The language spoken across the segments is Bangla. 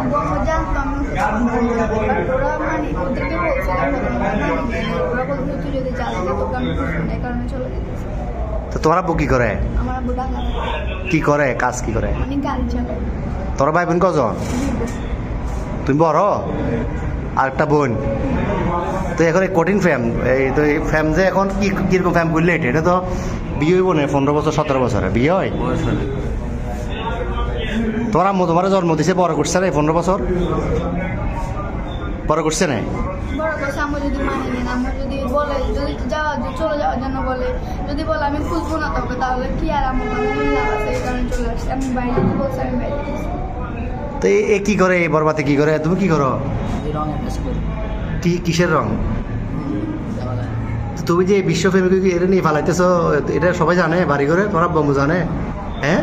আব্বু আম্মু জানতো আমি বাট ওরা মানে ওদেরকে বলছিলাম ওরা বলছিল তুই যদি চালে যেত কারণ এই কারণে চলে যেতেছে তো তোমার আব্বু কি করে? আমার কি করে? কাজ কি করে? মানে তোর ভাই বোন কজন? তুমি বড়? আর একটা বোন। তো এখন এই কঠিন ফ্যাম এই তো এই ফ্যাম যে এখন কি কীরকম ফ্যাম করলে এটা? তো বিয়ে হইব না পনেরো বছর সতেরো বছরে বিয়ে হয়? তোমার আম্মু তোমার জন্ম দিছে বড় করছে না এই পনেরো বছর। বড় করছে না। যদি মানে নেন আমার যদি বলে যদি যাওয়া চলে যাওয়ার জন্য বলে যদি বলে আমি খুঁজবো না তবে তাহলে কি আর আমার এই কারণে চলে আসছে। আমি বাইরে বলছি আমি বাইরে তো এ- কি করে এই বরবাতে কি করে? তুমি কি করো? কি কিসের রং? তুমি যে বিশ্ব ফ্যামিলি এটা নিয়ে ফালাইতেছো এটা সবাই জানে বাড়ি করে তোমার বম্বু জানে। হ্যাঁ?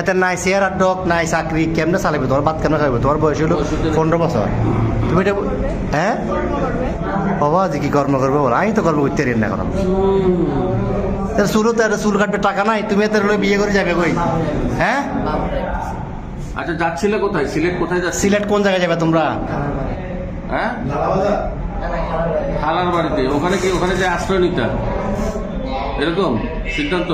এতে নাই চেয়ার আর ডক নাই চাকরি কেমনে চালাবে? তোমার বাদ কেমনে খাইবে তোমার বয়স হলো পনেরো বছর তুমি এটা হ্যাঁ বাবা যে কি কর্ম করবে বলো? আমি তো কর্ম করতে পারি না এখন তাহলে চুলও তো একটা চুল কাটবে টাকা নাই তুমি এত হলে বিয়ে করে যাবে কই হ্যাঁ আচ্ছা যাচ্ছিলে কোথায়? সিলেট কোথায় যাচ্ছিলে? সিলেট কোন জায়গায় যাবে তোমরা? হ্যাঁ খালার বাড়িতে। ওখানে কি ওখানে যে আশ্রয় নিতে এরকম? সিদ্ধান্ত?